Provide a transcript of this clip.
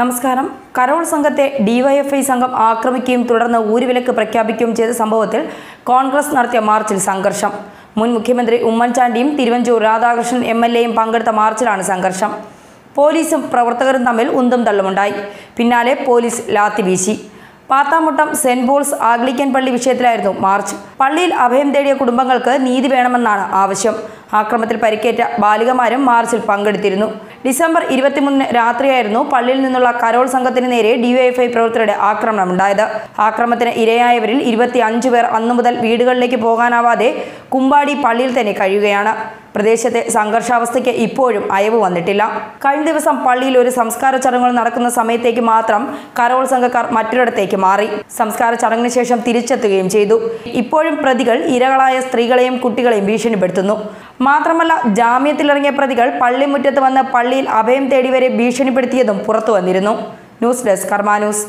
നമസ്കാരം. കരോൾ സംഘത്തെ ഡിവൈഎഫ്ഐ സംഘം ആക്രമിക്കുകയും തുടർന്ന് ഊരുവിലക്ക് പ്രഖ്യാപിക്കുകയും ചെയ്ത സംഭവത്തിൽ കോൺഗ്രസ് നടത്തിയ മാർച്ചിൽ സംഘർഷം. മുൻ മുഖ്യമന്ത്രി ഉമ്മൻചാണ്ടിയും തിരുവഞ്ചൂർ രാധാകൃഷ്ണൻ എം എൽ എയും പങ്കെടുത്ത മാർച്ചിലാണ് സംഘർഷം. പോലീസും പ്രവർത്തകരും തമ്മിൽ ഉന്തും തള്ളുമുണ്ടായി. പിന്നാലെ പോലീസ് ലാത്തി വീശി. പാത്താമുട്ടം സെന്റ് പോൾസ് ആഗ്ലിക്കൻ പള്ളി വിഷയത്തിലായിരുന്നു മാർച്ച്. പള്ളിയിൽ അഭയം തേടിയ കുടുംബങ്ങൾക്ക് നീതി വേണമെന്നാണ് ആവശ്യം. ആക്രമത്തിൽ പരിക്കേറ്റ ബാലികമാരും മാർച്ചിൽ പങ്കെടുത്തിരുന്നു. ഡിസംബർ ഇരുപത്തിമൂന്നിന് രാത്രിയായിരുന്നു പള്ളിയിൽ നിന്നുള്ള കരോൾ സംഘത്തിന് നേരെ ഡിവൈഎഫ്ഐ പ്രവർത്തകരുടെ ആക്രമണമുണ്ടായത് ആക്രമണത്തിന് ഇരയായവരിൽ ഇരുപത്തി അഞ്ച് പേർ അന്നു മുതൽ വീടുകളിലേക്ക് പോകാനാവാതെ കുമ്പാടി പള്ളിയിൽ തന്നെ കഴിയുകയാണ്. പ്രദേശത്തെ സംഘർഷാവസ്ഥയ്ക്ക് ഇപ്പോഴും അയവ് വന്നിട്ടില്ല. കഴിഞ്ഞ ദിവസം പള്ളിയിൽ ഒരു സംസ്കാര ചടങ്ങുകൾ നടക്കുന്ന സമയത്തേക്ക് മാത്രം കരോൾ സംഘക്കാർ മറ്റൊരിടത്തേക്ക് മാറി. സംസ്കാര ചടങ്ങിന് ശേഷം തിരിച്ചെത്തുകയും ചെയ്തു. ഇപ്പോഴും പ്രതികൾ ഇരകളായ സ്ത്രീകളെയും കുട്ടികളെയും ഭീഷണിപ്പെടുത്തുന്നു. മാത്രമല്ല ജാമ്യത്തിലിറങ്ങിയ പ്രതികൾ പള്ളിമുറ്റത്ത് വന്ന് പള്ളിയിൽ അഭയം തേടിവരെ ഭീഷണിപ്പെടുത്തിയതും പുറത്തു വന്നിരുന്നു ന്യൂസ് ഡെസ്ക് കർമാ ന്യൂസ്.